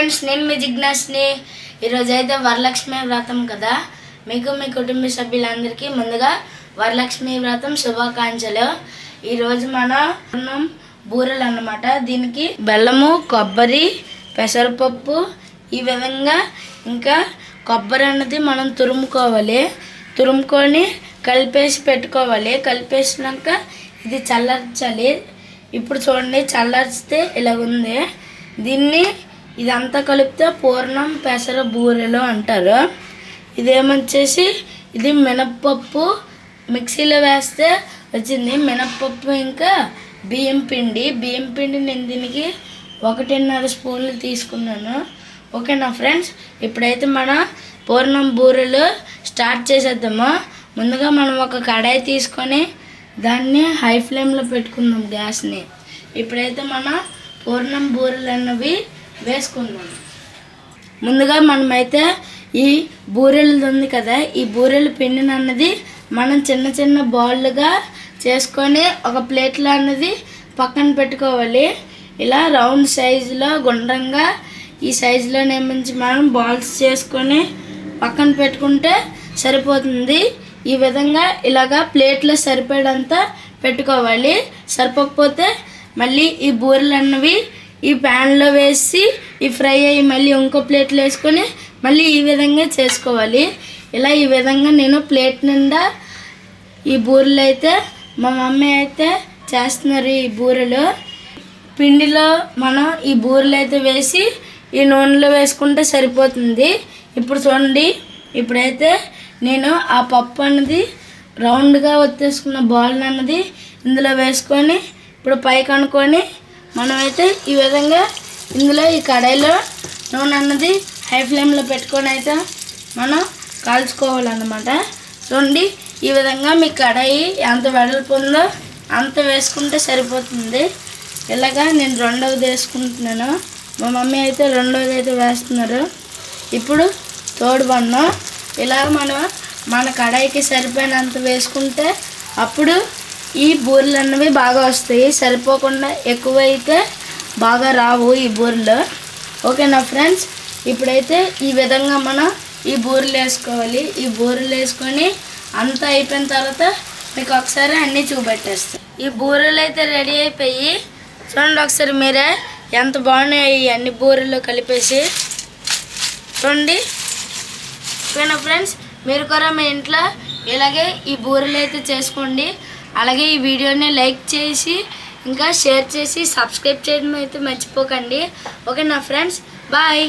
Friends నేను మీ జిజ్ఞాస్ని ఈరోజు అయితే వరలక్ష్మి వ్రతం కదా. మీకు మీ కుటుంబ సభ్యులందరికీ ముందుగా వరలక్ష్మి వ్రతం శుభాకాంక్షలు. ఈరోజు మన బూరెలు అన్నమాట. దీనికి బెల్లము కొబ్బరి పెసరపప్పు ఈ విధంగా ఇంకా కొబ్బరి అన్నది మనం తురుముకోవాలి. తురుముకొని కలిపేసి పెట్టుకోవాలి. కలిపేసినాక ఇది చల్లార్చాలి. ఇప్పుడు చూడండి చల్లార్చితే ఇలా ఉంది. దీన్ని ఇదంతా కలిపితే పూర్ణం పెసర బూరెలు అంటారు. ఇదేమొచ్చేసి ఇది మినప్పప్పు మిక్సీలో వేస్తే వచ్చింది. మినప్పప్పు ఇంకా బియ్యం పిండి. బియ్యం పిండి నేను దీనికి ఒకటిన్నర స్పూన్లు తీసుకున్నాను. ఓకేనా ఫ్రెండ్స్? ఇప్పుడైతే మన పూర్ణం బూరెలు స్టార్ట్ చేసేద్దాము. ముందుగా మనం ఒక కడాయి తీసుకొని దాన్ని హై ఫ్లేమ్లో పెట్టుకుందాం గ్యాస్ని. ఇప్పుడైతే మన పూర్ణం బూరెలు అన్నవి వేసుకుందాం. ముందుగా మనమైతే ఈ బూరెలు ఉంది కదా ఈ బూరెలు పిండిని అన్నది మనం చిన్న చిన్న బాల్లుగా చేసుకొని ఒక ప్లేట్లో అన్నది పక్కన పెట్టుకోవాలి. ఇలా రౌండ్ సైజులో గుండ్రంగా ఈ సైజులో నిర్మించి మనం బాల్స్ చేసుకొని పక్కన పెట్టుకుంటే సరిపోతుంది. ఈ విధంగా ఇలాగా ప్లేట్లో సరిపడంతా పెట్టుకోవాలి. సరిపోకపోతే మళ్ళీ ఈ బూరెలు అన్నవి ఈ ప్యాన్లో వేసి ఈ ఫ్రై అయ్యి మళ్ళీ ఇంకో ప్లేట్లో వేసుకొని మళ్ళీ ఈ విధంగా చేసుకోవాలి. ఇలా ఈ విధంగా నేను ప్లేట్ నిండా ఈ బూరెలు అయితే మా మమ్మీ అయితే చేస్తున్నారు ఈ బూరెలు. పిండిలో మనం ఈ బూరెలు అయితే వేసి ఈ నూనెలో వేసుకుంటే సరిపోతుంది. ఇప్పుడు చూడండి ఇప్పుడైతే నేను ఆ పప్పు అన్నది రౌండ్గా వచ్చేసుకున్న బాల్ అన్నది ఇందులో వేసుకొని ఇప్పుడు పైకి అనుకొని మనమైతే ఈ విధంగా ఇందులో ఈ కడాయిలో నూనె అన్నది హై ఫ్లేమ్లో పెట్టుకొని అయితే మనం కాల్చుకోవాలన్నమాట. చూడండి ఈ విధంగా మీ కడాయి ఎంత వెడల్పు ఉందో అంత వేసుకుంటే సరిపోతుంది. ఇలాగా నేను రెండవది వేసుకుంటున్నాను. మా మమ్మీ అయితే రెండవది అయితే వేస్తున్నారు. ఇప్పుడు తోడు బన్నం ఇలా మనం మన కడాయికి సరిపోయినంత వేసుకుంటే అప్పుడు ఈ బూరెలు అన్నవి బాగా వస్తాయి. సరిపోకుండా ఎక్కువ అయితే బాగా రావు ఈ బూరెలు. ఓకేనా ఫ్రెండ్స్? ఇప్పుడైతే ఈ విధంగా మనం ఈ బూరెలు వేసుకోవాలి. ఈ బూరెలు వేసుకొని అంతా అయిపోయిన తర్వాత మీకు ఒకసారి అన్నీ చూపెట్టేస్తాను ఈ బూరెలు అయితే రెడీ అయిపోయి చూడండి ఒకసారి మీరే ఎంత బాగున్నాయి అన్ని బూరెలు కలిపేసి. చూడండి. ఓకేనా ఫ్రెండ్స్? మీరు కూడా మీ ఇంట్లో ఇలాగే ఈ బూరెలు అయితే చేసుకోండి. అలాగే ఈ వీడియోని లైక్ చేసి ఇంకా షేర్ చేసి సబ్స్క్రైబ్ చేయడం అయితే మర్చిపోకండి. ఓకే నా ఫ్రెండ్స్? బాయ్.